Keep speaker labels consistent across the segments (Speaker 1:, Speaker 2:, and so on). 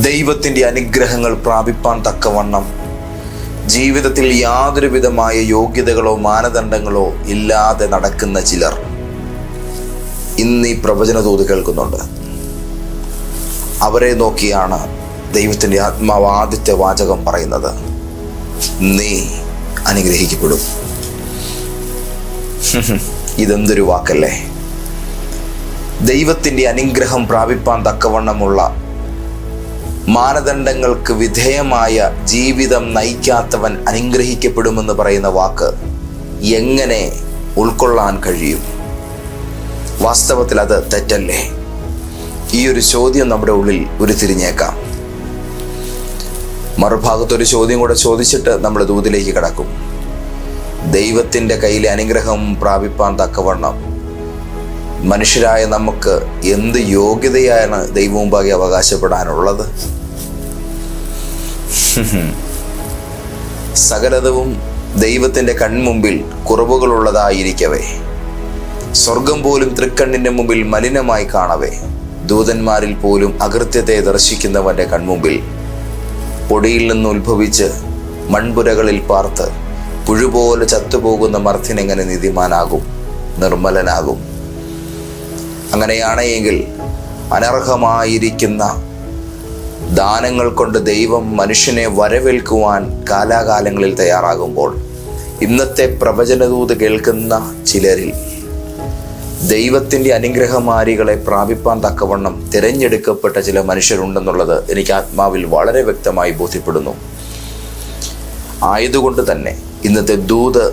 Speaker 1: ദൈവത്തിന്റെ അനുഗ്രഹങ്ങൾ പ്രാപിപ്പാൻ തക്കവണ്ണം. ജീവിതത്തിൽ യാതൊരു വിധമായ യോഗ്യതകളോ മാനദണ്ഡങ്ങളോ ഇല്ലാതെ നടക്കുന്ന ചിലർ ഇന്ന് ഈ പ്രവചന തോത് കേൾക്കുന്നുണ്ട്. അവരെ നോക്കിയാണ് ദൈവത്തിന്റെ ആത്മാവ് ആദ്യത്തെ വാചകം പറയുന്നത്. നീ അനുഗ്രഹിക്കപ്പെടും. ഇതെന്തൊരു വാക്കല്ലേ? ദൈവത്തിന്റെ അനുഗ്രഹം പ്രാപിപ്പാൻ തക്കവണ്ണമുള്ള മാനദണ്ഡങ്ങൾക്ക് വിധേയമായ ജീവിതം നയിക്കാത്തവൻ അനുഗ്രഹിക്കപ്പെടുമെന്ന് പറയുന്ന വാക്ക് എങ്ങനെ ഉൾക്കൊള്ളാൻ കഴിയും? വാസ്തവത്തിൽ അത് തെറ്റല്ലേ? ഈ ഒരു ചോദ്യം നമ്മുടെ ഉള്ളിൽ ഉരുത്തിരിഞ്ഞേക്കാം. മറുഭാഗത്തൊരു ചോദ്യം കൂടെ ചോദിച്ചിട്ട് നമ്മൾ ദൂതിലേക്ക് കടക്കും. ദൈവത്തിന്റെ കയ്യിലെ അനുഗ്രഹം പ്രാപിപ്പാൻ തക്കവണ്ണം മനുഷ്യരായ നമുക്ക് എന്ത് യോഗ്യതയാണ് ദൈവമുമ്പാകെ അവകാശപ്പെടാനുള്ളത്? സകലതവും ദൈവത്തിന്റെ കൺമുമ്പിൽ കുറവുകളുള്ളതായിരിക്കവേ. സ്വർഗം പോലും തൃക്കണ്ണിന്റെ മുമ്പിൽ മലിനമായി കാണവേ. ദൂതന്മാരിൽ പോലും അകൃത്യത്തെ ദർശിക്കുന്നവന്റെ കൺമുമ്പിൽ. പൊടിയിൽ നിന്ന് ഉത്ഭവിച്ച് മൺപുരകളിൽ പാർത്ത് പുഴുപോലെ ചത്തുപോകുന്ന മർത്തിനെങ്ങനെ നിധിമാനാകും നിർമ്മലനാകും. അങ്ങനെയാണെങ്കിൽ അനർഹമായിരിക്കുന്ന ദാനങ്ങൾ കൊണ്ട് ദൈവം മനുഷ്യനെ വരവേൽക്കുവാൻ കാലാകാലങ്ങളിൽ തയ്യാറാകുമ്പോൾ ഇന്നത്തെ പ്രവചനദൂത് കേൾക്കുന്ന ചിലരിൽ ദൈവത്തിന്റെ അനുഗ്രഹമാരികളെ പ്രാപിപ്പാൻ തക്കവണ്ണം തിരഞ്ഞെടുക്കപ്പെട്ട ചില മനുഷ്യരുണ്ടെന്നുള്ളത് എനിക്ക് ആത്മാവിൽ വളരെ വ്യക്തമായി ബോധ്യപ്പെടുന്നു. ആയതുകൊണ്ട് തന്നെ ഇന്നത്തെ ദൂത്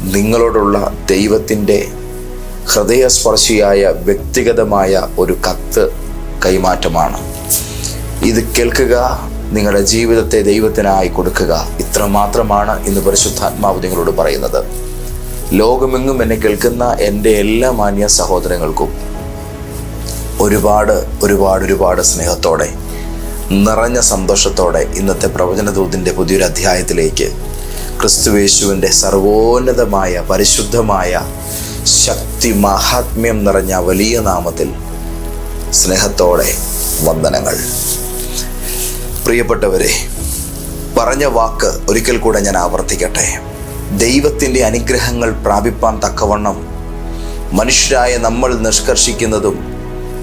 Speaker 1: നിങ്ങളോടുള്ള ദൈവത്തിന്റെ ഹൃദയസ്പർശിയായ വ്യക്തിഗതമായ ഒരു കത്ത് കൈമാറ്റമാണ്. ഇത് കേൾക്കുക നിങ്ങളുടെ ജീവിതത്തെ ദൈവത്തിനായി കൊടുക്കുക. ഇത്ര മാത്രമാണ് ഇന്ന് പരിശുദ്ധാത്മാവ് നിങ്ങളോട് പറയുന്നത്. ലോകമെങ്ങും എന്നെ കേൾക്കുന്ന എന്റെ എല്ലാ മാന്യ സഹോദരങ്ങൾക്കും ഒരുപാട് ഒരുപാട് ഒരുപാട് സ്നേഹത്തോടെ നിറഞ്ഞ സന്തോഷത്തോടെ ഇന്നത്തെ പ്രവചനദൂതിന്റെ പുതിയൊരു അധ്യായത്തിലേക്ക് ക്രിസ്തുവേശുവിന്റെ സർവോന്നതമായ പരിശുദ്ധമായ ശക്തി മഹാത്മ്യം നിറഞ്ഞ വലിയ നാമത്തിൽ സ്നേഹത്തോടെ വന്ദനങ്ങൾ. പ്രിയപ്പെട്ടവരെ പറഞ്ഞ വാക്ക് ഒരിക്കൽ കൂടെ ഞാൻ ആവർത്തിക്കട്ടെ. ദൈവത്തിന്റെ അനുഗ്രഹങ്ങൾ പ്രാപിപ്പാൻ തക്കവണ്ണം മനുഷ്യരായ നമ്മൾ നിഷ്കർഷിക്കുന്നതും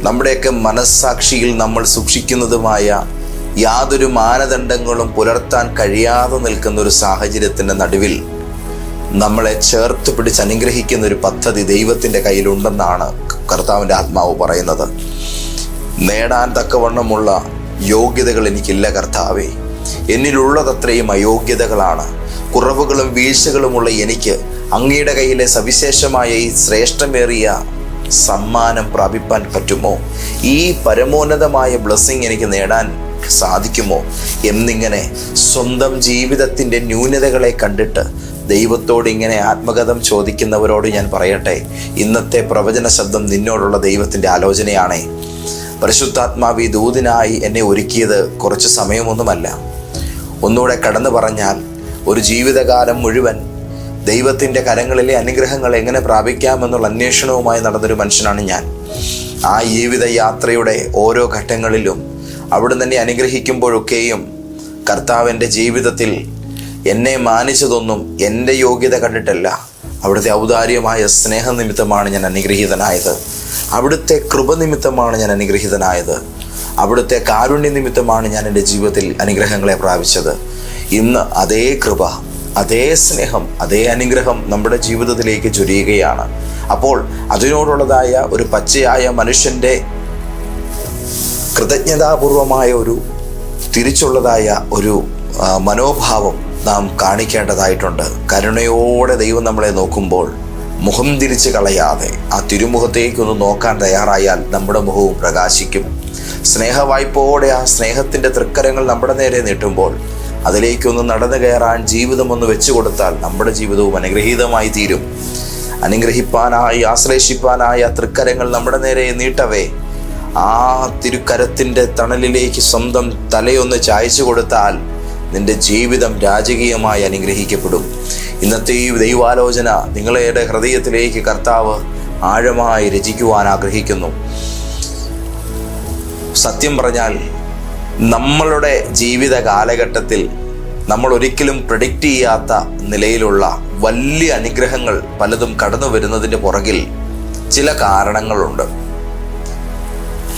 Speaker 1: നമ്മുടെയൊക്കെ മനസ്സാക്ഷിയിൽ നമ്മൾ സൂക്ഷിക്കുന്നതുമായ യാതൊരു മാനദണ്ഡങ്ങളും പുലർത്താൻ കഴിയാതെ നിൽക്കുന്ന ഒരു സാഹചര്യത്തിന്റെ നടുവിൽ നമ്മളെ ചേർത്ത് പിടിച്ച് അനുഗ്രഹിക്കുന്ന ഒരു പദ്ധതി ദൈവത്തിന്റെ കയ്യിലുണ്ടെന്നാണ് കർത്താവിന്റെ ആത്മാവ് പറയുന്നത്. നേടാൻ തക്കവണ്ണമുള്ള യോഗ്യതകൾ എനിക്കില്ല കർത്താവേ. എന്നിലുള്ളതത്രയും അയോഗ്യതകളാണ്. കുറവുകളും വീഴ്ചകളുമുള്ള എനിക്ക് അങ്ങയുടെ കയ്യിലെ സവിശേഷമായ ഈ ശ്രേഷ്ഠമേറിയ സമ്മാനം പ്രാപിപ്പാൻ പറ്റുമോ? ഈ പരമോന്നതമായ ബ്ലെസ്സിങ് എനിക്ക് നേടാൻ സാധിക്കുമോ? എന്നിങ്ങനെ സ്വന്തം ജീവിതത്തിന്റെ ന്യൂനതകളെ കണ്ടിട്ട് ദൈവത്തോട് ഇങ്ങനെ ആത്മകഥം ചോദിക്കുന്നവരോട് ഞാൻ പറയട്ടെ. ഇന്നത്തെ പ്രവചന ശബ്ദം നിന്നോടുള്ള ദൈവത്തിന്റെ ആലോചനയാണേ. പരിശുദ്ധാത്മാവി ദൂതിനായി എന്നെ ഒരുക്കിയത് കുറച്ച് സമയമൊന്നുമല്ല. ഒന്നുകൂടെ കടന്നു പറഞ്ഞാൽ ഒരു ജീവിതകാലം മുഴുവൻ ദൈവത്തിന്റെ കരങ്ങളിലെ അനുഗ്രഹങ്ങൾ എങ്ങനെ പ്രാപിക്കാമെന്നുള്ള അന്വേഷണവുമായി നടന്നൊരു മനുഷ്യനാണ് ഞാൻ. ആ ജീവിത യാത്രയുടെ ഓരോ ഘട്ടങ്ങളിലും അവിടെ തന്നെ അനുഗ്രഹിക്കുമ്പോഴൊക്കെയും കർത്താവിന്റെ ജീവിതത്തിൽ എന്നെ മാനിച്ചതൊന്നും എന്റെ യോഗ്യത കണ്ടിട്ടല്ല. അവിടുത്തെ ഔദാര്യമായ സ്നേഹനിമിത്തമാണ് ഞാൻ അനുഗ്രഹീതനായത്. അവിടുത്തെ കൃപനിമിത്തമാണ് ഞാൻ അനുഗ്രഹീതനായത്. അവിടുത്തെ കാരുണ്യ നിമിത്തമാണ് ഞാൻ എന്റെ ജീവിതത്തിൽ അനുഗ്രഹങ്ങളെ പ്രാപിച്ചത്. ഇന്ന് അതേ കൃപ അതേ സ്നേഹം അതേ അനുഗ്രഹം നമ്മുടെ ജീവിതത്തിലേക്ക് ചൊരിയുകയാണ്. അപ്പോൾ അതിനോടുള്ളതായ ഒരു പച്ചയായ മനുഷ്യന്റെ കൃതജ്ഞതാപൂർവമായ ഒരു തിരിച്ചുള്ളതായ ഒരു മനോഭാവം നാം കാണിക്കേണ്ടതായിട്ടുണ്ട്. കരുണയോടെ ദൈവം നമ്മളെ നോക്കുമ്പോൾ മുഖം തിരിച്ച് കളയാതെ ആ തിരുമുഖത്തേക്കൊന്ന് നോക്കാൻ തയ്യാറായാൽ നമ്മുടെ മുഖവും പ്രകാശിക്കും. സ്നേഹവായ്പോടെ ആ സ്നേഹത്തിന്റെ തൃക്കരങ്ങൾ നമ്മുടെ നേരെ നീട്ടുമ്പോൾ അതിലേക്കൊന്ന് നടന്നു കയറാൻ ജീവിതം ഒന്ന് വെച്ചു കൊടുത്താൽ നമ്മുടെ ജീവിതവും അനുഗ്രഹീതമായി തീരും. അനുഗ്രഹിപ്പാനായി ആശ്ലേഷിപ്പാനായി ആ തൃക്കരങ്ങൾ നമ്മുടെ നേരെ നീട്ടവേ. ആ തിരുക്കരത്തിന്റെ തണലിലേക്ക് സ്വന്തം തലയൊന്ന് ചായച്ചു കൊടുത്താൽ നിന്റെ ജീവിതം രാജകീയമായി അനുഗ്രഹിക്കപ്പെടും. ഇന്നത്തെ ഈ ദൈവാലോചന നിങ്ങളുടെ ഹൃദയത്തിലേക്ക് കർത്താവ് ആഴമായി രചിക്കുവാൻ ആഗ്രഹിക്കുന്നു. സത്യം പറഞ്ഞാൽ നമ്മളുടെ ജീവിത കാലഘട്ടത്തിൽ നമ്മൾ ഒരിക്കലും പ്രഡിക്റ്റ് ചെയ്യാത്ത നിലയിലുള്ള വലിയ അനുഗ്രഹങ്ങൾ പലതും കടന്നു വരുന്നതിന്റെ പുറകിൽ ചില കാരണങ്ങളുണ്ട്.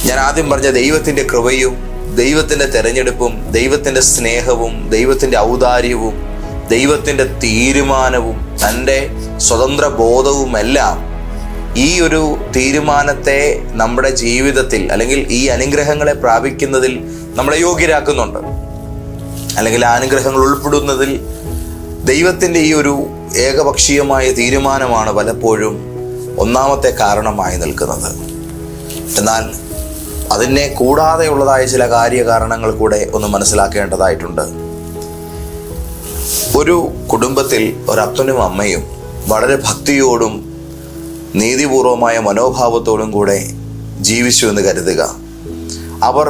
Speaker 1: ഞാൻ ആദ്യം പറഞ്ഞ ദൈവത്തിന്റെ കൃപയും ദൈവത്തിന്റെ തെരഞ്ഞെടുപ്പും ദൈവത്തിന്റെ സ്നേഹവും ദൈവത്തിന്റെ ഔദാര്യവും ദൈവത്തിന്റെ തീരുമാനവും തന്റെ സ്വതന്ത്ര ബോധവുമെല്ലാം ഈ ഒരു തീരുമാനത്തെ നമ്മുടെ ജീവിതത്തിൽ അല്ലെങ്കിൽ ഈ അനുഗ്രഹങ്ങളെ പ്രാപിക്കുന്നതിൽ നമ്മളെ യോഗ്യരാക്കുന്നുണ്ട്. അല്ലെങ്കിൽ ആ അനുഗ്രഹങ്ങൾ ഉൾപ്പെടുന്നതിൽ ദൈവത്തിന്റെ ഈ ഒരു ഏകപക്ഷീയമായ തീരുമാനമാണ് പലപ്പോഴും ഒന്നാമത്തെ കാരണമായി നിൽക്കുന്നത്. എന്നാൽ അതിനെ കൂടാതെയുള്ളതായ ചില കാര്യകാരണങ്ങൾ കൂടെ ഒന്ന് മനസ്സിലാക്കേണ്ടതായിട്ടുണ്ട്. ഒരു കുടുംബത്തിൽ ഒരപ്പനും അമ്മയും വളരെ ഭക്തിയോടും നീതിപൂർവമായ മനോഭാവത്തോടും കൂടെ ജീവിച്ചു എന്ന് കരുതുക. അവർ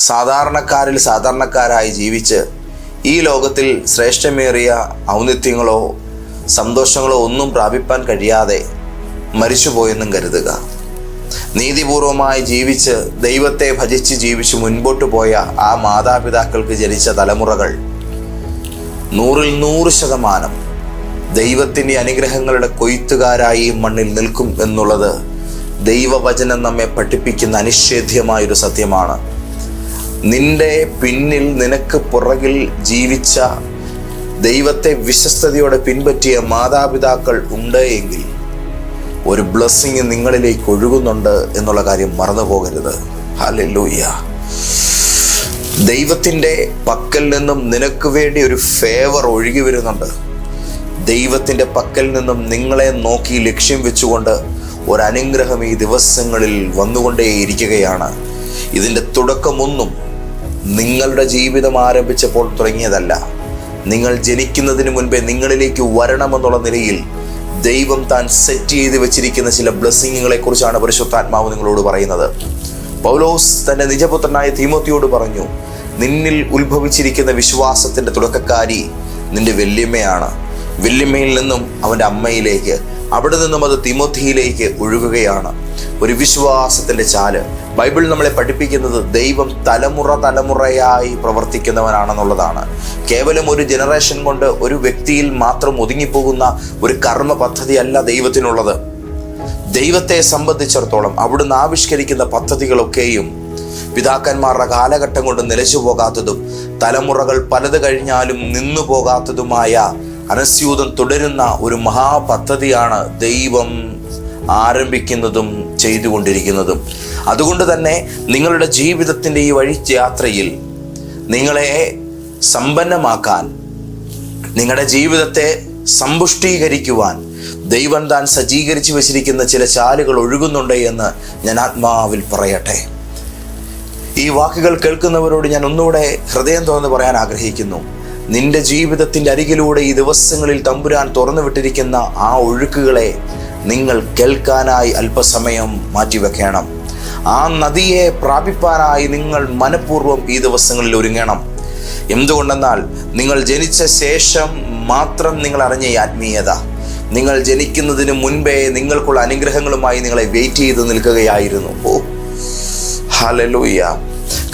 Speaker 1: സാധാരണക്കാരിൽ സാധാരണക്കാരായി ജീവിച്ച് ഈ ലോകത്തിൽ ശ്രേഷ്ഠമേറിയ ഔന്നിത്യങ്ങളോ സന്തോഷങ്ങളോ ഒന്നും പ്രാപിപ്പാൻ കഴിയാതെ മരിച്ചുപോയെന്നും കരുതുക. നീതിപൂർവമായി ജീവിച്ച് ദൈവത്തെ ഭജിച്ച് ജീവിച്ച് മുൻപോട്ട് പോയ ആ മാതാപിതാക്കൾക്ക് ജനിച്ച തലമുറകൾ നൂറിൽ നൂറ് ശതമാനം ദൈവത്തിന്റെ അനുഗ്രഹങ്ങളുടെ കൊയ്ത്തുകാരായി മണ്ണിൽ നിൽക്കും എന്നുള്ളത് ദൈവവചനം നമ്മെ പഠിപ്പിക്കുന്ന അനിഷേധ്യമായൊരു സത്യമാണ്. നിന്റെ പിന്നിൽ നിനക്ക് പുറകിൽ ജീവിച്ച ദൈവത്തെ വിശ്വസ്തയോടെ പിൻപറ്റിയ മാതാപിതാക്കൾ ഉണ്ട് എങ്കിൽ ഒരു ബ്ലെസ്സിങ് നിങ്ങളിലേക്ക് ഒഴുകുന്നുണ്ട് എന്നുള്ള കാര്യം മറന്നു പോകരുത് ഹല്ലേലൂയ ദൈവത്തിന്റെ പക്കൽ നിന്നും നിനക്ക് വേണ്ടി ഒരു ഫേവർ ഒഴുകി വരുന്നുണ്ട്. ദൈവത്തിന്റെ പക്കൽ നിന്നും നിങ്ങളെ നോക്കി ലക്ഷ്യം വെച്ചുകൊണ്ട് ഒരനുഗ്രഹം ഈ ദിവസങ്ങളിൽ വന്നുകൊണ്ടേയിരിക്കുകയാണ്. ഇതിന്റെ തുടക്കമൊന്നും നിങ്ങളുടെ ജീവിതം ആരംഭിച്ചപ്പോൾ തുടങ്ങിയതല്ല. നിങ്ങൾ ജനിക്കുന്നതിന് മുൻപേ നിങ്ങളിലേക്ക് വരണമെന്നുള്ള നിലയിൽ ദൈവം താൻ സെറ്റ് ചെയ്ത് വെച്ചിരിക്കുന്ന ചില ബ്ലെസ്സിങ്ങുകളെ കുറിച്ചാണ് പരിശുദ്ധാത്മാവ് നിങ്ങളോട് പറയുന്നത്. പൗലോസ് തന്റെ നിജപുത്രനായ തീമോത്തിയോട് പറഞ്ഞു നിന്നിൽ ഉത്ഭവിച്ചിരിക്കുന്ന വിശ്വാസത്തിന്റെ തുടക്കക്കാരി നിന്റെ വെല്ലിമ്മയാണ് വെല്ലിമ്മയിൽ നിന്നും അവന്റെ അമ്മയിലേക്ക് അവിടെ നിന്നും അത് തിമോത്തിയിലേക്ക് ഒഴുകുകയാണ്. ഒരു വിശ്വാസത്തിന്റെ ചാൽ. ബൈബിൾ നമ്മളെ പഠിപ്പിക്കുന്നത് ദൈവം തലമുറ തലമുറയായി പ്രവർത്തിക്കുന്നവനാണെന്നുള്ളതാണ്. കേവലം ഒരു ജനറേഷൻ കൊണ്ട് ഒരു വ്യക്തിയിൽ മാത്രം ഒതുങ്ങിപ്പോകുന്ന ഒരു കർമ്മ പദ്ധതിയല്ല ദൈവത്തിനുള്ളത്. ദൈവത്തെ സംബന്ധിച്ചിടത്തോളം അവിടുന്ന് ആവിഷ്കരിക്കുന്ന പദ്ധതികളൊക്കെയും പിതാക്കന്മാരുടെ കാലഘട്ടം കൊണ്ട് നിലച്ചു പോകാത്തതും തലമുറകൾ പലത് കഴിഞ്ഞാലും നിന്നു പോകാത്തതുമായ അനസ്യൂതം തുടരുന്ന ഒരു മഹാപദ്ധതിയാണ് ദൈവം ആരംഭിക്കുന്നതും ചെയ്തുകൊണ്ടിരിക്കുന്നതും. അതുകൊണ്ട് തന്നെ നിങ്ങളുടെ ജീവിതത്തിന്റെ ഈ വഴി യാത്രയിൽ നിങ്ങളെ സമ്പന്നമാക്കാൻ നിങ്ങളുടെ ജീവിതത്തെ സമ്പുഷ്ടീകരിക്കുവാൻ ദൈവം താൻ സജ്ജീകരിച്ചു വച്ചിരിക്കുന്ന ചില ചാലുകൾ ഒഴുകുന്നുണ്ട് എന്ന് ഞാൻ ആത്മാവിൽ പറയട്ടെ. ഈ വാക്കുകൾ കേൾക്കുന്നവരോട് ഞാൻ ഒന്നുകൂടെ ഹൃദയം തുറന്ന് പറയാൻ ആഗ്രഹിക്കുന്നു. നിന്റെ ജീവിതത്തിന്റെ അരികിലൂടെ ഈ ദിവസങ്ങളിൽ തമ്പുരാൻ തുറന്നു വിട്ടിരിക്കുന്ന ആ ഒഴുക്കുകളെ നിങ്ങൾ കേൾക്കാനായി അല്പസമയം മാറ്റിവെക്കണം. ആ നദിയെ പ്രാപിപ്പാനായി നിങ്ങൾ മനഃപൂർവം ഈ ദിവസങ്ങളിൽ ഒരുങ്ങണം. എന്തുകൊണ്ടെന്നാൽ നിങ്ങൾ ജനിച്ച ശേഷം മാത്രം നിങ്ങൾ അറിഞ്ഞ ഈ ആത്മീയത. നിങ്ങൾ ജനിക്കുന്നതിന് മുൻപേ നിങ്ങൾക്കുള്ള അനുഗ്രഹങ്ങളുമായി നിങ്ങളെ വെയിറ്റ് ചെയ്ത് നിൽക്കുകയായിരുന്നു. ഓ ഹലലൂയ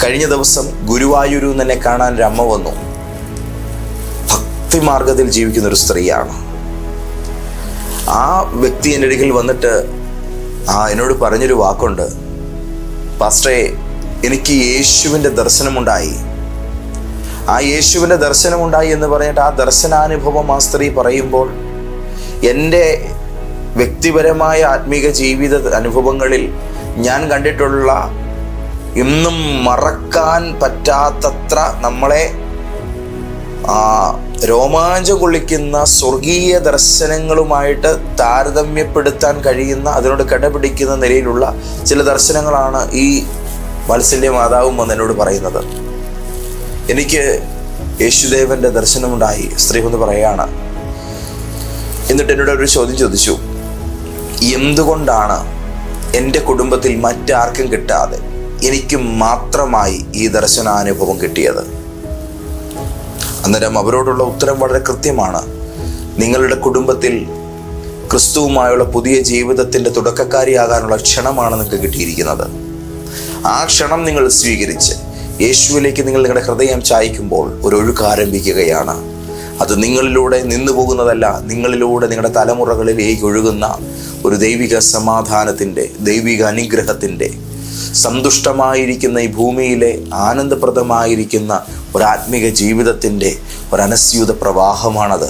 Speaker 1: കഴിഞ്ഞ ദിവസം ഗുരുവായൂരു എന്നെ കാണാൻ ഒരു അമ്മ വന്നു. ഭക്തിമാർഗത്തിൽ ജീവിക്കുന്ന ഒരു സ്ത്രീയാണ്. ആ വ്യക്തി എന്റെ അടുക്കൽ വന്നിട്ട് ആ എന്നോട് പറഞ്ഞൊരു വാക്കുണ്ട്. പാസ്റ്റേ എനിക്ക് യേശുവിന്റെ ദർശനമുണ്ടായി. ആ യേശുവിന്റെ ദർശനമുണ്ടായി എന്ന് പറഞ്ഞിട്ട് ആ ദർശനാനുഭവം ആ സ്ത്രീ പറയുമ്പോൾ എന്റെ വ്യക്തിപരമായ ആത്മീക ജീവിത അനുഭവങ്ങളിൽ ഞാൻ കണ്ടിട്ടുള്ള ഇന്നും മറക്കാൻ പറ്റാത്തത്ര നമ്മളെ രോമാഞ്ചം കൊള്ളിക്കുന്ന സ്വർഗീയ ദർശനങ്ങളുമായിട്ട് താരതമ്യപ്പെടുത്താൻ കഴിയുന്ന അതിനോട് കിടപിടിക്കുന്ന നിലയിലുള്ള ചില ദർശനങ്ങളാണ് ഈ വാത്സല്യ മാതാവും എന്നോട് പറയുന്നത്. എനിക്ക് യേശുദേവന്റെ ദർശനമുണ്ടായി സ്ത്രീ ഒന്ന് പറയാണ്. എന്നിട്ട് എന്നോട് ഒരു ചോദ്യം ചോദിച്ചു എന്തുകൊണ്ടാണ് എന്റെ കുടുംബത്തിൽ മറ്റാർക്കും കിട്ടാതെ എനിക്ക് മാത്രമായി ഈ ദർശനാനുഭവം കിട്ടിയത്? അന്നേരം അവരോടുള്ള ഉത്തരം വളരെ കൃത്യമാണ്. നിങ്ങളുടെ കുടുംബത്തിൽ ക്രിസ്തുവുമായുള്ള പുതിയ ജീവിതത്തിന്റെ തുടക്കക്കാരിയാകാനുള്ള ക്ഷണമാണ് നിങ്ങൾക്ക് കിട്ടിയിരിക്കുന്നത്. ആ ക്ഷണം നിങ്ങൾ സ്വീകരിച്ച് യേശുവിലേക്ക് നിങ്ങൾ നിങ്ങളുടെ ഹൃദയം ചായ്ക്കുമ്പോൾ ഒരു ഒഴുക്ക് ആരംഭിക്കുകയാണ്. അത് നിങ്ങളിലൂടെ നിന്നു പോകുന്നതല്ല നിങ്ങളിലൂടെ നിങ്ങളുടെ തലമുറകളിലേക്ക് ഒഴുകുന്ന ഒരു ദൈവിക സമാധാനത്തിന്റെ ദൈവിക അനുഗ്രഹത്തിന്റെ സന്തുഷ്ടമായിരിക്കുന്ന ഈ ഭൂമിയിലെ ആനന്ദപ്രദമായിരിക്കുന്ന ഒരാത്മീക ജീവിതത്തിന്റെ ഒരനസ്യൂത പ്രവാഹമാണത്.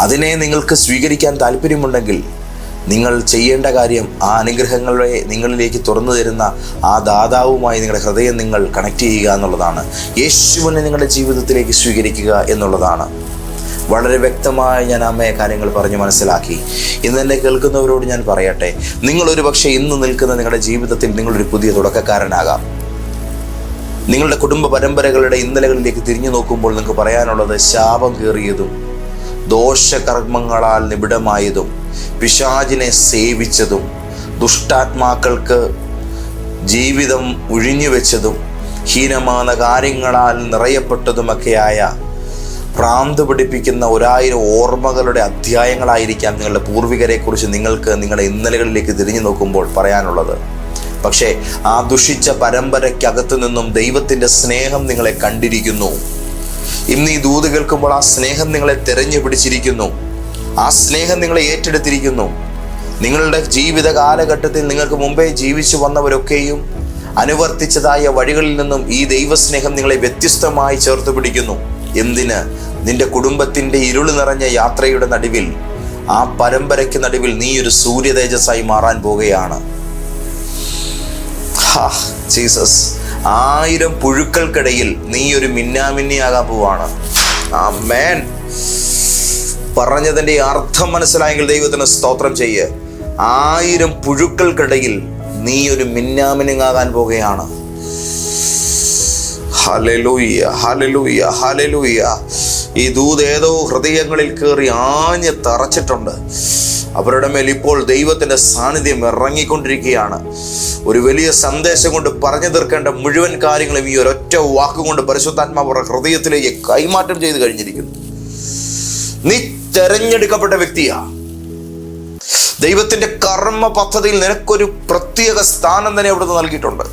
Speaker 1: അതിനെ നിങ്ങൾക്ക് സ്വീകരിക്കാൻ താല്പര്യമുണ്ടെങ്കിൽ നിങ്ങൾ ചെയ്യേണ്ട കാര്യം ആ അനുഗ്രഹങ്ങളെ നിങ്ങളിലേക്ക് തുറന്നു തരുന്ന ആ ദാതാവുമായി നിങ്ങളുടെ ഹൃദയം നിങ്ങൾ കണക്ട് ചെയ്യുക എന്നുള്ളതാണ്. യേശുവിനെ നിങ്ങളുടെ ജീവിതത്തിലേക്ക് സ്വീകരിക്കുക എന്നുള്ളതാണ്. വളരെ വ്യക്തമായി ഞാൻ അമ്മയെ കാര്യങ്ങൾ പറഞ്ഞ് മനസ്സിലാക്കി. ഇന്ന് എന്നെ കേൾക്കുന്നവരോട് ഞാൻ പറയട്ടെ നിങ്ങളൊരു പക്ഷേ ഇന്ന് നിൽക്കുന്ന നിങ്ങളുടെ ജീവിതത്തിൽ നിങ്ങളൊരു പുതിയ തുടക്കക്കാരനാകാം. നിങ്ങളുടെ കുടുംബ പരമ്പരകളുടെ ഇന്നലകളിലേക്ക് തിരിഞ്ഞു നോക്കുമ്പോൾ നിങ്ങൾക്ക് പറയാനുള്ളത് ശാപം കയറിയതും ദോഷകർമ്മങ്ങളാൽ നിബിഡമായതും പിശാചിനെ സേവിച്ചതും ദുഷ്ടാത്മാക്കൾക്ക് ജീവിതം ഒഴിഞ്ഞു വെച്ചതും ഹീനമാന കാര്യങ്ങളാൽ നിറയപ്പെട്ടതുമൊക്കെയായ ഭ്രാന്ത് പിടിപ്പിക്കുന്ന ഒരായിരം ഓർമ്മകളുടെ അധ്യായങ്ങളായിരിക്കാം നിങ്ങളുടെ പൂർവികരെക്കുറിച്ച് നിങ്ങൾക്ക് നിങ്ങളുടെ ഇന്നലകളിലേക്ക് തിരിഞ്ഞു നോക്കുമ്പോൾ പറയാനുള്ളത്. പക്ഷേ ആ ദുഷിച്ച പരമ്പരയ്ക്കകത്തു നിന്നും ദൈവത്തിന്റെ സ്നേഹം നിങ്ങളെ കണ്ടിരിക്കുന്നു. ഇന്ന് ഈ ദൂത് കേൾക്കുമ്പോൾ ആ സ്നേഹം നിങ്ങളെ തെരഞ്ഞു പിടിച്ചിരിക്കുന്നു. ആ സ്നേഹം നിങ്ങളെ ഏറ്റെടുത്തിരിക്കുന്നു. നിങ്ങളുടെ ജീവിത കാലഘട്ടത്തിൽ നിങ്ങൾക്ക് മുമ്പേ ജീവിച്ചു വന്നവരൊക്കെയും അനുവർത്തിച്ചതായ വഴികളിൽ നിന്നും ഈ ദൈവസ്നേഹം നിങ്ങളെ വ്യത്യസ്തമായി ചേർത്ത് പിടിക്കുന്നു. എന്തിന്? നിന്റെ കുടുംബത്തിന്റെ ഇരുൾ നിറഞ്ഞ യാത്രയുടെ നടുവിൽ ആ പരമ്പരയ്ക്ക് നടുവിൽ നീ ഒരു സൂര്യ തേജസ്സായി മാറാൻ പോവുകയാണ്. ജീസസ്. ആയിരം പുഴുക്കൾക്കിടയിൽ നീ ഒരു മിന്നാമിന്നിയാകാൻ പോവാണ് ആ മേൻ പറഞ്ഞതിന്റെ അർത്ഥം മനസ്സിലായെങ്കിൽ ദൈവത്തിന് സ്തോത്രം ചെയ്യ്. ആയിരം പുഴുക്കൾക്കിടയിൽ നീ ഒരു മിന്നാമിനുങ്ങാകാൻ പോകുകയാണ് ഹലലൂയ ഹലലൂയ ഹലലൂയ ഈ ദൂത് ഏതോ ഹൃദയങ്ങളിൽ കയറി ആഞ്ഞ് തറച്ചിട്ടുണ്ട്. അവരുടെ മേൽ ഇപ്പോൾ ദൈവത്തിന്റെ സാന്നിധ്യം ഇറങ്ങിക്കൊണ്ടിരിക്കുകയാണ്. ഒരു വലിയ സന്ദേശം കൊണ്ട് പറഞ്ഞു തീർക്കേണ്ട മുഴുവൻ കാര്യങ്ങളും ഈ ഒരൊറ്റ വാക്കുകൊണ്ട് പരിശുദ്ധാത്മാവ് അവരുടെ ഹൃദയത്തിലേക്ക് കൈമാറ്റം ചെയ്ത് കഴിഞ്ഞിരിക്കുന്നു. നീ തെരഞ്ഞെടുക്കപ്പെട്ട വ്യക്തിയാ. ദൈവത്തിന്റെ കർമ്മ പദ്ധതിയിൽ നിനക്കൊരു പ്രത്യേക സ്ഥാനം തന്നെ അവിടുന്ന് നൽകിയിട്ടുണ്ട്.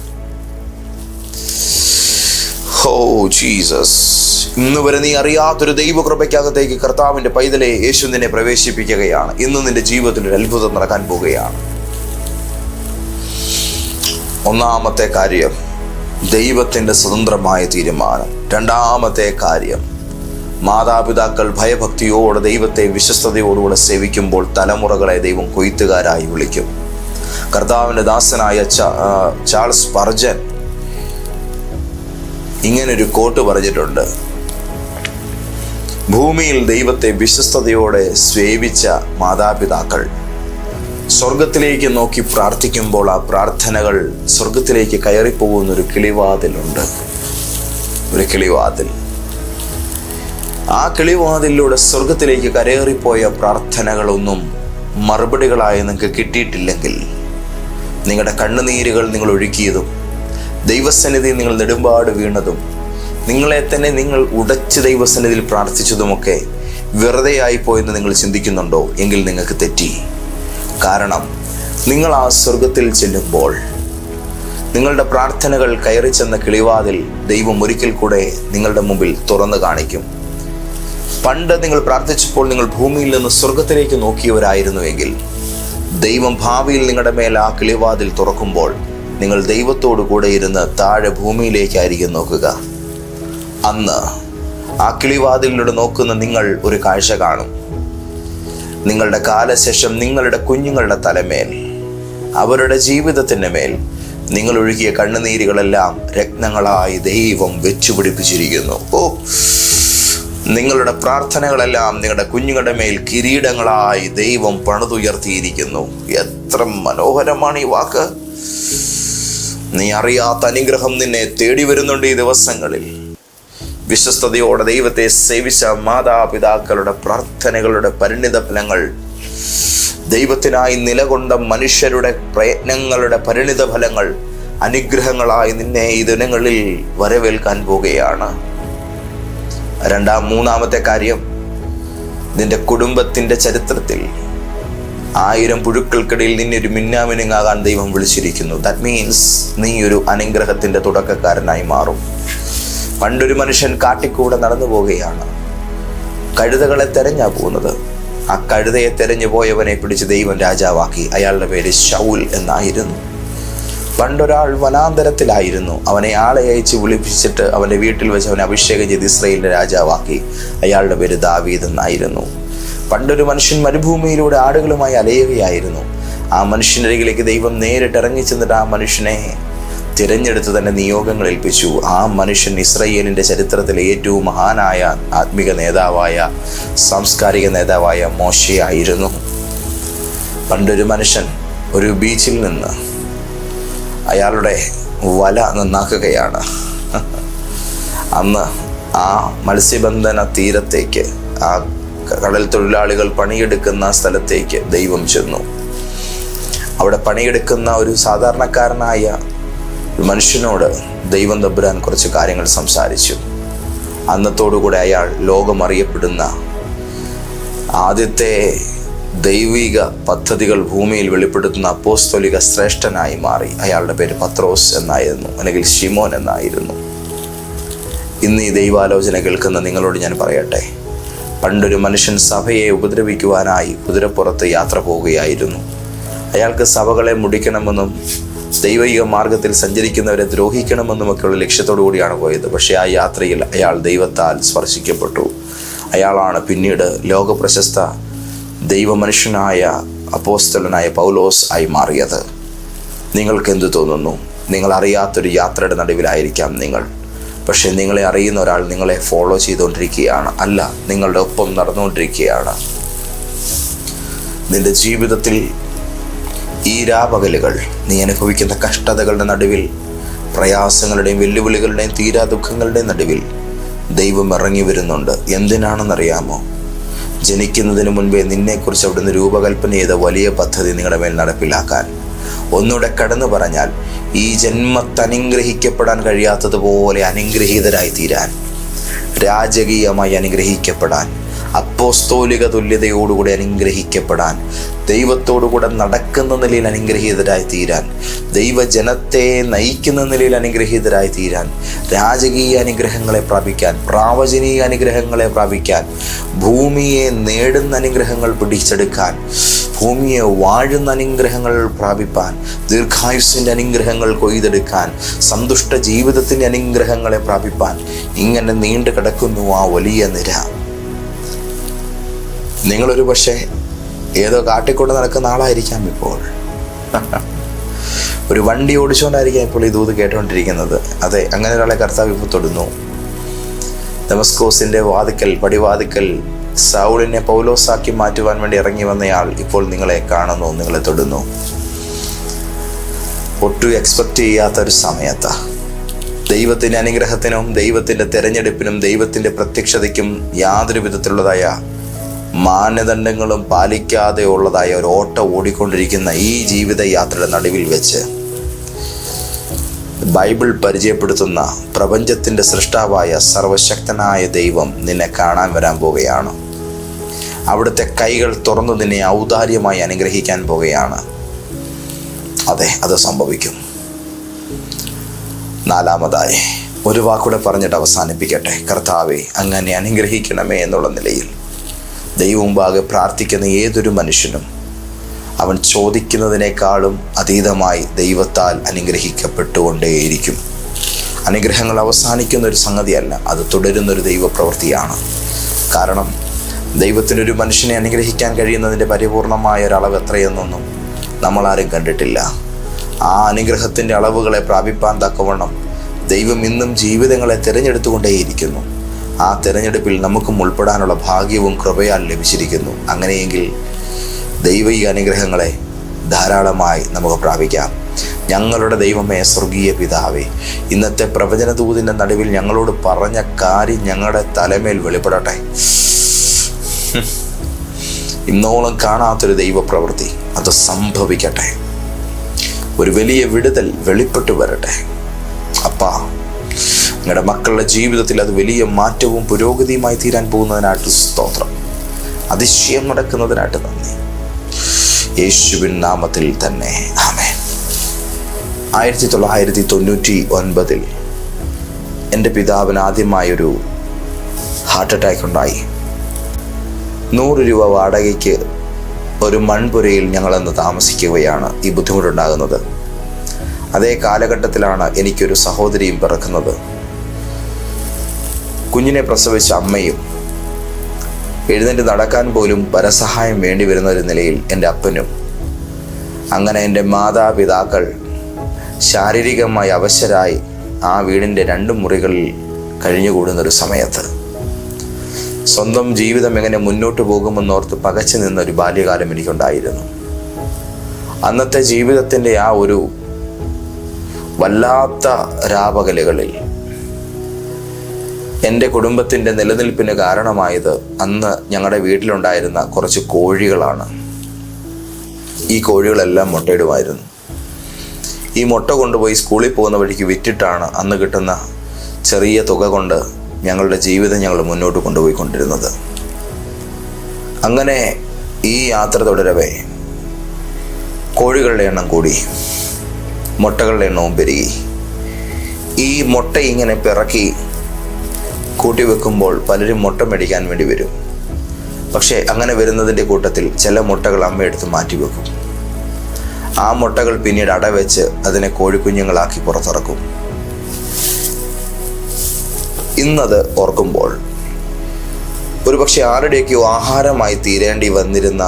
Speaker 1: Oh Jesus. ഇന്ന് വരെ നീ അറിയാത്തൊരു ദൈവകൃപയ്ക്കകത്തേക്ക് കർത്താവിന്റെ പൈതലെ യേശു നിന്നെ പ്രവേശിപ്പിക്കുകയാണ്. ഇന്ന് നിന്റെ ജീവിതത്തിൽ ഒരു അത്ഭുതം നടക്കാൻ പോവുകയാണ്. ഒന്നാമത്തെ കാര്യം ദൈവത്തിന്റെ സ്വതന്ത്രമായ തീരുമാനം. രണ്ടാമത്തെ കാര്യം മാതാപിതാക്കൾ ഭയഭക്തിയോടെ ദൈവത്തെ വിശ്വസ്തയോടുകൂടെ സേവിക്കുമ്പോൾ തലമുറകളെ ദൈവം കൊയ്ത്തുകാരായി വിളിക്കും. കർത്താവിന്റെ ദാസനായ ചാൾസ് പർജൻ ഇങ്ങനൊരു കോട്ട് പറഞ്ഞിട്ടുണ്ട്. ഭൂമിയിൽ ദൈവത്തെ വിശ്വസ്തയോടെ സേവിച്ച മാതാപിതാക്കൾ സ്വർഗത്തിലേക്ക് നോക്കി പ്രാർത്ഥിക്കുമ്പോൾ ആ പ്രാർത്ഥനകൾ സ്വർഗത്തിലേക്ക് കയറിപ്പോകുന്ന ഒരു കിളിവാതിലുണ്ട്. ഒരു കിളിവാതിൽ. ആ കിളിവാതിലൂടെ സ്വർഗത്തിലേക്ക് കരയേറിപ്പോയ പ്രാർത്ഥനകളൊന്നും മറുപടികളായി നിങ്ങൾക്ക് കിട്ടിയിട്ടില്ലെങ്കിൽ നിങ്ങളുടെ കണ്ണുനീരുകൾ നിങ്ങൾ ഒഴുക്കിയതും ദൈവസന്നിധി നിങ്ങൾ നെടുമ്പാട് വീണതും നിങ്ങളെ തന്നെ നിങ്ങൾ ഉടച്ച് ദൈവസന്നിധിയിൽ പ്രാർത്ഥിച്ചതുമൊക്കെ വെറുതെയായി പോയെന്ന് നിങ്ങൾ ചിന്തിക്കുന്നുണ്ടോ? എങ്കിൽ നിങ്ങൾക്ക് തെറ്റി. കാരണം നിങ്ങൾ ആ സ്വർഗത്തിൽ ചെല്ലുമ്പോൾ നിങ്ങളുടെ പ്രാർത്ഥനകൾ കയറി ചെന്ന കിളിവാതിൽ ദൈവം ഒരിക്കൽ കൂടെ നിങ്ങളുടെ മുമ്പിൽ തുറന്നു കാണിക്കും. പണ്ട് നിങ്ങൾ പ്രാർത്ഥിച്ചപ്പോൾ നിങ്ങൾ ഭൂമിയിൽ നിന്ന് സ്വർഗത്തിലേക്ക് നോക്കിയവരായിരുന്നുവെങ്കിൽ ദൈവം ഭാവിയിൽ നിങ്ങളുടെ മേൽ ആ കിളിവാതിൽ തുറക്കുമ്പോൾ നിങ്ങൾ ദൈവത്തോടു കൂടെ ഇരുന്ന് താഴെ ഭൂമിയിലേക്കായിരിക്കും നോക്കുക. അന്ന് ആ കിളിവാതിലിലൂടെ നോക്കുന്ന നിങ്ങൾ ഒരു കാഴ്ച കാണും. നിങ്ങളുടെ കാലശേഷം നിങ്ങളുടെ കുഞ്ഞുങ്ങളുടെ തലമേൽ അവരുടെ ജീവിതത്തിന്റെ മേൽ നിങ്ങൾ ഒഴുകിയ കണ്ണുനീരുകളെല്ലാം രത്നങ്ങളായി ദൈവം വെച്ചുപിടിപ്പിച്ചിരിക്കുന്നു. ഓ നിങ്ങളുടെ പ്രാർത്ഥനകളെല്ലാം നിങ്ങളുടെ കുഞ്ഞുങ്ങളുടെ മേൽ കിരീടങ്ങളായി ദൈവം പണിതുയർത്തിയിരിക്കുന്നു. എത്ര മനോഹരമാണ് ഈ വാക്ക്. നീ അറിയാത്ത അനുഗ്രഹം നിന്നെ തേടി വരുന്നുണ്ട് ഈ ദിവസങ്ങളിൽ. വിശ്വസ്തയോടെ ദൈവത്തെ സേവിച്ച മാതാപിതാക്കളുടെ പ്രാർത്ഥനകളുടെ പരിണിത ഫലങ്ങൾ ദൈവത്തിനായി നിലകൊണ്ട മനുഷ്യരുടെ പ്രയത്നങ്ങളുടെ പരിണിത ഫലങ്ങൾ അനുഗ്രഹങ്ങളായി നിന്നെ ഈ ദിനങ്ങളിൽ വരവേൽക്കാൻ പോവുകയാണ്. രണ്ടാം മൂന്നാമത്തെ കാര്യം നിന്റെ കുടുംബത്തിന്റെ ചരിത്രത്തിൽ ആയിരം പുഴുക്കൾക്കിടയിൽ നിന്നെ ഒരു മിന്നാമിനുങ്ങാകാൻ ദൈവം വിളിച്ചിരിക്കുന്നു. ദാറ്റ് മീൻസ് നീ ഒരു അനുഗ്രഹത്തിന്റെ തുടക്കക്കാരനായി മാറും. പണ്ടൊരു മനുഷ്യൻ കാട്ടിക്കൂടെ നടന്നു പോവുകയാണ്. കഴുതകളെ തെരഞ്ഞാ പോകുന്നത്. ആ കഴുതയെ തെരഞ്ഞു പോയവനെ പിടിച്ച് ദൈവം രാജാവാക്കി. അയാളുടെ പേര് ഷൗൽ എന്നായിരുന്നു. പണ്ടൊരാൾ വനാന്തരത്തിലായിരുന്നു. അവനെ ആളെ അയച്ച് വിളിപ്പിച്ചിട്ട് അവന്റെ വീട്ടിൽ വെച്ച് അവനെ അഭിഷേകം ചെയ്ത് ഇസ്രയേലിന്റെ രാജാവാക്കി. അയാളുടെ പേര് ദാവീദ് എന്നായിരുന്നു. പണ്ടൊരു മനുഷ്യൻ മരുഭൂമിയിലൂടെ ആടുകളുമായി അലയുകയായിരുന്നു. ആ മനുഷ്യനരികിലേക്ക് ദൈവം നേരിട്ട് ഇറങ്ങി ചെന്നിട്ട് ആ മനുഷ്യനെ തിരഞ്ഞെടുത്ത് തന്നെ നിയോഗങ്ങൾ ഏൽപ്പിച്ചു. ആ മനുഷ്യൻ ഇസ്രയേലിന്റെ ചരിത്രത്തിലെ ഏറ്റവും മഹാനായ ആത്മിക നേതാവായ സാംസ്കാരിക നേതാവായ മോശയായിരുന്നു. പണ്ടൊരു മനുഷ്യൻ ഒരു ബീച്ചിൽ നിന്ന് അയാളുടെ വല നന്നാക്കുകയാണ്. അന്ന് ആ മത്സ്യബന്ധന തീരത്തേക്ക് ആ കടൽ തൊഴിലാളികൾ പണിയെടുക്കുന്ന സ്ഥലത്തേക്ക് ദൈവം ചെന്നു. അവിടെ പണിയെടുക്കുന്ന ഒരു സാധാരണക്കാരനായ മനുഷ്യനോട് ദൈവം തമ്പുരാൻ കുറച്ച് കാര്യങ്ങൾ സംസാരിച്ചു. അന്നത്തോടുകൂടെ അയാൾ ലോകമറിയപ്പെടുന്ന ആദ്യത്തെ ദൈവിക പദ്ധതികൾ ഭൂമിയിൽ വെളിപ്പെടുത്തുന്ന അപ്പോസ്തോലിക ശ്രേഷ്ഠനായി മാറി. അയാളുടെ പേര് പത്രോസ് എന്നായിരുന്നു. അല്ലെങ്കിൽ ഷിമോൻ എന്നായിരുന്നു. ഇന്ന് ഈ ദൈവാലോചന കേൾക്കുന്ന നിങ്ങളോട് ഞാൻ പറയട്ടെ. പണ്ടൊരു മനുഷ്യൻ സഭയെ ഉപദ്രവിക്കുവാനായി കുതിരപ്പുറത്ത് യാത്ര പോവുകയായിരുന്നു അയാൾക്ക് സഭകളെ മുടിക്കണമെന്നും ദൈവിക മാർഗത്തിൽ സഞ്ചരിക്കുന്നവരെ ദ്രോഹിക്കണമെന്നുമൊക്കെയുള്ള ലക്ഷ്യത്തോടു കൂടിയാണ് പോയത്. പക്ഷേ ആ യാത്രയിൽ അയാൾ ദൈവത്താൽ സ്പർശിക്കപ്പെട്ടു. അയാളാണ് പിന്നീട് ലോകപ്രശസ്ത ദൈവമനുഷ്യനായ അപ്പോസ്തലനായ പൗലോസ് ആയി മാറിയത്. നിങ്ങൾക്ക് എന്തു തോന്നുന്നു? നിങ്ങൾ അറിയാത്തൊരു യാത്രയുടെ നടുവിലായിരിക്കാം നിങ്ങൾ. പക്ഷേ നിങ്ങളെ അറിയുന്ന ഒരാൾ നിങ്ങളെ ഫോളോ ചെയ്തുകൊണ്ടിരിക്കുകയാണ്. അല്ല നിങ്ങളുടെ ഒപ്പം നടന്നുകൊണ്ടിരിക്കുകയാണ്. നിന്റെ ജീവിതത്തിൽ ഈ രാപകലുകൾ നീ അനുഭവിക്കുന്ന കഷ്ടതകളുടെ നടുവിൽ പ്രയാസങ്ങളുടെയും വെല്ലുവിളികളുടെയും തീരാ ദുഃഖങ്ങളുടെയും നടുവിൽ ദൈവം ഇറങ്ങി വരുന്നുണ്ട്. എന്തിനാണെന്നറിയാമോ? ജനിക്കുന്നതിന് മുൻപേ നിന്നെക്കുറിച്ച് അവിടുന്ന് രൂപകൽപ്പന ചെയ്ത വലിയ പദ്ധതി നിങ്ങളുടെ മേൽ നടപ്പിലാക്കാൻ. ഒന്നുകൂടെ കടന്നു പറഞ്ഞാൽ ഈ ജന്മത്തനുഗ്രഹിക്കപ്പെടാൻ കഴിയാത്തതുപോലെ അനുഗ്രഹീതരായി തീരാൻ രാജകീയമായി അനുഗ്രഹിക്കപ്പെടാൻ. അപ്പോസ്തോലിക തുല്യതയോടുകൂടി അനുഗ്രഹിക്കപ്പെടാൻ ദൈവത്തോടുകൂടെ നടക്കുന്ന നിലയിൽ അനുഗ്രഹീതരായി തീരാൻ ദൈവജനത്തെ നയിക്കുന്ന നിലയിൽ അനുഗ്രഹീതരായി തീരാൻ രാജകീയ അനുഗ്രഹങ്ങളെ പ്രാപിക്കാൻ പ്രാവചനീയ അനുഗ്രഹങ്ങളെ പ്രാപിക്കാൻ ഭൂമിയെ നേടുന്ന അനുഗ്രഹങ്ങൾ പിടിച്ചെടുക്കാൻ ഭൂമിയെ വാഴുന്ന അനുഗ്രഹങ്ങൾ പ്രാപിപ്പാൻ ദീർഘായുസിന്റെ അനുഗ്രഹങ്ങൾ കൊയ്തെടുക്കാൻ സന്തുഷ്ട ജീവിതത്തിന്റെ അനുഗ്രഹങ്ങളെ പ്രാപിപ്പാൻ ഇങ്ങനെ നീണ്ടു കിടക്കുന്നു ആ വലിയ നിര. നിങ്ങളൊരു പക്ഷേ ഏതോ കാട്ടിക്കൊണ്ട് നടക്കുന്ന ആളായിരിക്കാം ഇപ്പോൾ. ഒരു വണ്ടി ഓടിച്ചുകൊണ്ടായിരിക്കാം ഇപ്പോൾ ഈ ദൂത് കേട്ടുകൊണ്ടിരിക്കുന്നത്. അതെ അങ്ങനെ ഒരാളെ കർത്താവ് ഇപ്പോൾ തൊടുന്നു. ഡെമസ്കോസിന്റെ വാതിക്കൽ പടിവാതിക്കൽ സൗളിനെ പൗലോസാക്കി മാറ്റുവാൻ വേണ്ടി ഇറങ്ങി വന്നയാൾ ഇപ്പോൾ നിങ്ങളെ കാണുന്നു നിങ്ങളെ തൊടുന്നു. ഒട്ടും എക്സ്പെക്റ്റ് ചെയ്യാത്ത ഒരു സമയത്താ. ദൈവത്തിന്റെ അനുഗ്രഹത്തിനും ദൈവത്തിന്റെ തെരഞ്ഞെടുപ്പിനും ദൈവത്തിന്റെ പ്രത്യക്ഷതയ്ക്കും യാതൊരു വിധത്തിലുള്ളതായ മാനദണ്ഡങ്ങളും പാലിക്കാതെ ഉള്ളതായ ഒരു ഓട്ടം ഓടിക്കൊണ്ടിരിക്കുന്ന ഈ ജീവിതയാത്രയുടെ നടുവിൽ വെച്ച് ബൈബിൾ പരിചയപ്പെടുത്തുന്ന പ്രപഞ്ചത്തിന്റെ സൃഷ്ടാവായ സർവശക്തനായ ദൈവം നിന്നെ കാണാൻ വരാൻ പോവുകയാണ്. അവിടുത്തെ കൈകൾ തുറന്നു നിന്നെ ഔദാര്യമായി അനുഗ്രഹിക്കാൻ പോവുകയാണ്. അതെ അത് സംഭവിക്കും. നാലാമതായി ഒരു വാക്കൂടെ പറഞ്ഞിട്ട് അവസാനിപ്പിക്കട്ടെ. കർത്താവെ അങ്ങനെ അനുഗ്രഹിക്കണമേ എന്നുള്ള നിലയിൽ. ദൈവമുമ്പാകെ പ്രാർത്ഥിക്കുന്ന ഏതൊരു മനുഷ്യനും അവൻ ചോദിക്കുന്നതിനേക്കാളും അതീതമായി ദൈവത്താൽ അനുഗ്രഹിക്കപ്പെട്ടുകൊണ്ടേയിരിക്കും. അനുഗ്രഹങ്ങൾ അവസാനിക്കുന്ന ഒരു സംഗതിയല്ല അത് തുടരുന്നൊരു ദൈവപ്രവൃത്തിയാണ്. കാരണം ദൈവത്തിനൊരു മനുഷ്യനെ അനുഗ്രഹിക്കാൻ കഴിയുന്നതിന്റെ പരിപൂർണമായ ഒരളവ് എത്രയെന്നൊന്നും നമ്മളാരും കണ്ടിട്ടില്ല. ആ അനുഗ്രഹത്തിന്റെ അളവുകളെ പ്രാപിപ്പാൻ തക്കവണ്ണം ദൈവം ഇന്നും ജീവിതങ്ങളെ തിരഞ്ഞെടുത്തുകൊണ്ടേയിരിക്കുന്നു. ആ തെരഞ്ഞെടുപ്പിൽ നമുക്കും ഉൾപ്പെടാനുള്ള ഭാഗ്യവും കൃപയാൽ ലഭിച്ചിരിക്കുന്നു. അങ്ങനെയെങ്കിൽ ദൈവിക അനുഗ്രഹങ്ങളെ ധാരാളമായി നമുക്ക് പ്രാപിക്കാം. ഞങ്ങളുടെ ദൈവമേ സ്വർഗീയ പിതാവേ ഇന്നത്തെ പ്രവചനദൂതിന്റെ നടുവിൽ ഞങ്ങളോട് പറഞ്ഞ കാര്യം ഞങ്ങളുടെ തലമേൽ വെളിപ്പെടട്ടെ. ഇന്നോളം കാണാത്തൊരു ദൈവപ്രവൃത്തി അത് സംഭവിക്കട്ടെ. ഒരു വലിയ വിടുതൽ വെളിപ്പെട്ടു വരട്ടെ. അപ്പാ നിങ്ങളുടെ മക്കളുടെ ജീവിതത്തിൽ അത് വലിയ മാറ്റവും പുരോഗതിയുമായി തീരാൻ പോകുന്നതിനായിട്ട് സ്തോത്രം. അതിശയം നടക്കുന്നതിനായിട്ട് നന്ദി. യേശുവിൻ നാമത്തിൽ തന്നെ. ആമേ ആയിരത്തി തൊള്ളായിരത്തി തൊണ്ണൂറ്റി ഒൻപതിൽ എന്റെ പിതാവിന് ആദ്യമായൊരു ഹാർട്ട് അറ്റാക്ക് ഉണ്ടായി. നൂറ് രൂപ വാടകയ്ക്ക് ഒരു മൺപുരയിൽ ഞങ്ങളന്ന് താമസിക്കുകയാണ് ഈ ബുദ്ധിമുട്ടുണ്ടാകുന്നത്. അതേ കാലഘട്ടത്തിലാണ് എനിക്കൊരു സഹോദരിയും പിറക്കുന്നത്. കുഞ്ഞിനെ പ്രസവിച്ച അമ്മയും. എഴുന്നേറ്റ് നടക്കാൻ പോലും പരസഹായം വേണ്ടി വരുന്ന ഒരു നിലയിൽ എന്റെ അപ്പനും. അങ്ങനെ എന്റെ മാതാപിതാക്കൾ ശാരീരികമായി അവശരായി ആ വീടിന്റെ രണ്ട് മുറികളിൽ കഴിഞ്ഞുകൂടുന്നൊരു സമയത്ത്. സ്വന്തം ജീവിതം എങ്ങനെ മുന്നോട്ട് പോകുമെന്നോർത്ത് പകച്ചു നിന്ന ഒരു ബാല്യകാലം എനിക്കുണ്ടായിരുന്നു. അന്നത്തെ ജീവിതത്തിന്റെ ആ ഒരു വല്ലാത്ത രാപകലുകളിൽ എന്റെ കുടുംബത്തിന്റെ നിലനിൽപ്പിന് കാരണമായത് അന്ന് ഞങ്ങളുടെ വീട്ടിലുണ്ടായിരുന്ന കുറച്ച് കോഴികളാണ്. ഈ കോഴികളെല്ലാം മുട്ടയിടുമായിരുന്നു. ഈ മുട്ട കൊണ്ടുപോയി സ്കൂളിൽ പോകുന്ന വഴിക്ക് വിറ്റിട്ടാണ് അന്ന് കിട്ടുന്ന ചെറിയ തുക കൊണ്ട് ഞങ്ങളുടെ ജീവിതം ഞങ്ങൾ മുന്നോട്ട് കൊണ്ടുപോയിക്കൊണ്ടിരുന്നത്. അങ്ങനെ ഈ യാത്ര തുടരവേ കോഴികളുടെ എണ്ണം കൂടി മുട്ടകളുടെ എണ്ണവും പെരുകി. ഈ മുട്ട ഇങ്ങനെ പിറക്കി കൂട്ടി വെക്കുമ്പോൾ പലരും മുട്ട മേടിക്കാൻ വേണ്ടി വരും. പക്ഷേ അങ്ങനെ വരുന്നതിന്റെ കൂട്ടത്തിൽ ചില മുട്ടകൾ അമ്മയെടുത്ത് മാറ്റി വെക്കും. ആ മുട്ടകൾ പിന്നീട് അടവെച്ച് അതിനെ കോഴിക്കുഞ്ഞുങ്ങളാക്കി പുറത്തിറക്കും. ഇന്നത് ഓർക്കുമ്പോൾ ഒരുപക്ഷെ ആരുടെയൊക്കെയോ ആഹാരമായി തീരേണ്ടി വന്നിരുന്ന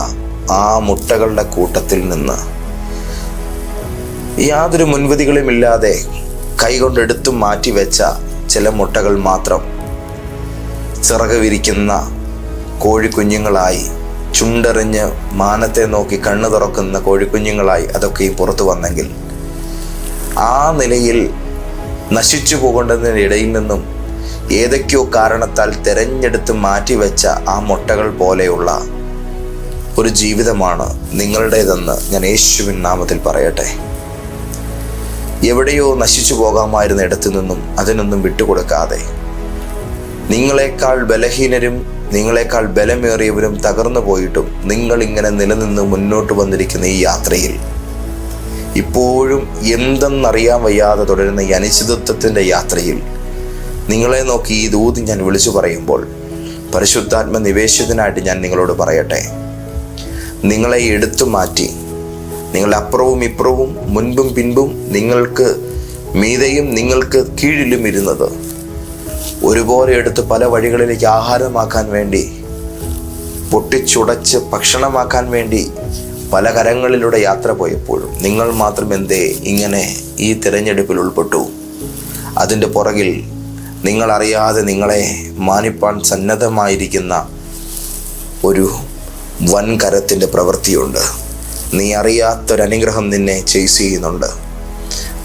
Speaker 1: ആ മുട്ടകളുടെ കൂട്ടത്തിൽ നിന്ന് യാതൊരു മുൻവിധികളുമില്ലാതെ കൈകൊണ്ടെടുത്തു മാറ്റിവെച്ച ചില മുട്ടകൾ മാത്രം ചിറക് വിരിക്കുന്ന കോഴിക്കുഞ്ഞുങ്ങളായി ചുണ്ടറിഞ്ഞ് മാനത്തെ നോക്കി കണ്ണു തുറക്കുന്ന കോഴിക്കുഞ്ഞുങ്ങളായി അതൊക്കെയും പുറത്തു വന്നെങ്കിൽ ആ നിലയിൽ നശിച്ചു പോകേണ്ടതിനിടയിൽ നിന്നും ഏതൊക്കെയോ കാരണത്താൽ തിരഞ്ഞെടുത്ത് മാറ്റിവെച്ച ആ മുട്ടകൾ പോലെയുള്ള ഒരു ജീവിതമാണ് നിങ്ങളുടേതെന്ന് ഞാൻ യേശുവിൻ നാമത്തിൽ പറയട്ടെ. എവിടെയോ നശിച്ചു പോകാമായിരുന്ന ഇടത്തു നിന്നും അതിനൊന്നും വിട്ടുകൊടുക്കാതെ നിങ്ങളെക്കാൾ ബലഹീനരും നിങ്ങളെക്കാൾ ബലമേറിയവരും തകർന്നു പോയിട്ടും നിങ്ങൾ ഇങ്ങനെ നിലനിന്ന് മുന്നോട്ട് വന്നിരിക്കുന്ന ഈ യാത്രയിൽ. ഇപ്പോഴും എന്തെന്നറിയാൻ വയ്യാതെ തുടരുന്ന ഈ അനിശ്ചിതത്വത്തിന്റെ യാത്രയിൽ നിങ്ങളെ നോക്കി ഈ ദൂത് ഞാൻ വിളിച്ചു പറയുമ്പോൾ പരിശുദ്ധാത്മ നിവേശിതനായിട്ട് ഞാൻ നിങ്ങളോട് പറയട്ടെ. നിങ്ങളെ എടുത്തു മാറ്റി നിങ്ങളുടെ അപ്പുറവും ഇപ്പുറവും മുൻപും പിൻപും നിങ്ങൾക്ക് മീതയും നിങ്ങൾക്ക് കീഴിലും ഇരുന്നത് ഒരുപോലെ എടുത്ത് പല വഴികളിലേക്ക് ആഹാരമാക്കാൻ വേണ്ടി പൊട്ടിച്ചുടച്ച് ഭക്ഷണമാക്കാൻ വേണ്ടി പല കരങ്ങളിലൂടെ യാത്ര പോയപ്പോഴും നിങ്ങൾ മാത്രം എന്തേ ഇങ്ങനെ ഈ തിരഞ്ഞെടുപ്പിൽ ഉൾപ്പെട്ടു. അതിന്റെ പുറകിൽ നിങ്ങളറിയാതെ നിങ്ങളെ മാനിപ്പാൻ സന്നദ്ധമായിരിക്കുന്ന ഒരു വൻകരത്തിന്റെ പ്രവൃത്തിയുണ്ട്. നീ അറിയാത്തൊരനുഗ്രഹം നിന്നെ ചെയ്സ് ചെയ്യുന്നുണ്ട്.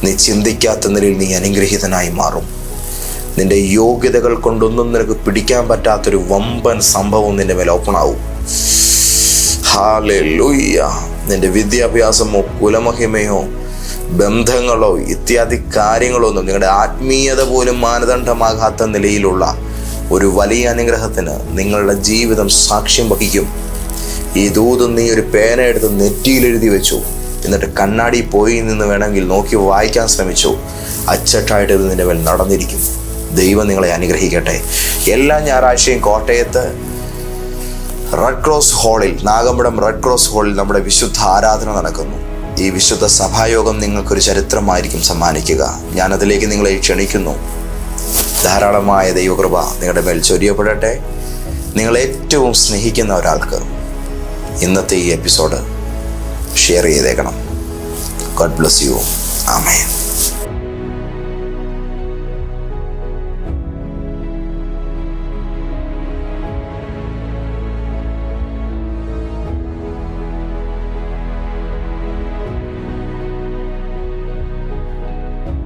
Speaker 1: നീ ചിന്തിക്കാത്ത നിലയിൽ നീ അനുഗ്രഹീതനായി മാറും. നിന്റെ യോഗ്യതകൾ കൊണ്ടൊന്നും നിനക്ക് പിടിക്കാൻ പറ്റാത്തൊരു വമ്പൻ സംഭവം നിന്റെ മേലെ ഓപ്പൺ ആവും. ഹാലൂയ്യ നിന്റെ വിദ്യാഭ്യാസമോ കുലമഹിമയോ ബന്ധങ്ങളോ ഇത്യാദി കാര്യങ്ങളോ ഒന്നും നിങ്ങളുടെ ആത്മീയത പോലും മാനദണ്ഡമാകാത്ത നിലയിലുള്ള ഒരു വലിയ അനുഗ്രഹത്തിന് നിങ്ങളുടെ ജീവിതം സാക്ഷ്യം വഹിക്കും. ഈ ദൂത് നീ ഒരു പേന എടുത്ത് നെറ്റിയിൽ എഴുതി വെച്ചു. എന്നിട്ട് കണ്ണാടി പോയി നിന്ന് വേണമെങ്കിൽ നോക്കി വായിക്കാൻ ശ്രമിച്ചു. അച്ചട്ടായിട്ട് ഇത് നിന്റെ മേൽ നടന്നിരിക്കും ദൈവം നിങ്ങളെ അനുഗ്രഹിക്കട്ടെ. എല്ലാ ഞായറാഴ്ചയും കോട്ടയത്ത് റെഡ് ക്രോസ് ഹാളിൽ നാഗമ്പടം റെഡ് ക്രോസ് ഹാളിൽ നമ്മുടെ വിശുദ്ധ ആരാധന നടക്കുന്നു. ഈ വിശുദ്ധ സഭായോഗം നിങ്ങൾക്കൊരു ചരിത്രമായിരിക്കും സമ്മാനിക്കുക. ഞാൻ അതിലേക്ക് നിങ്ങളെ ക്ഷണിക്കുന്നു. ധാരാളമായ ദൈവകൃപ നിങ്ങളുടെ മേൽ ചൊരിയപ്പെടട്ടെ. നിങ്ങൾ ഏറ്റവും സ്നേഹിക്കുന്ന ഒരാൾക്ക് ഇന്നത്തെ ഈ എപ്പിസോഡ് ഷെയർ ചെയ്തേക്കണം. God bless you amen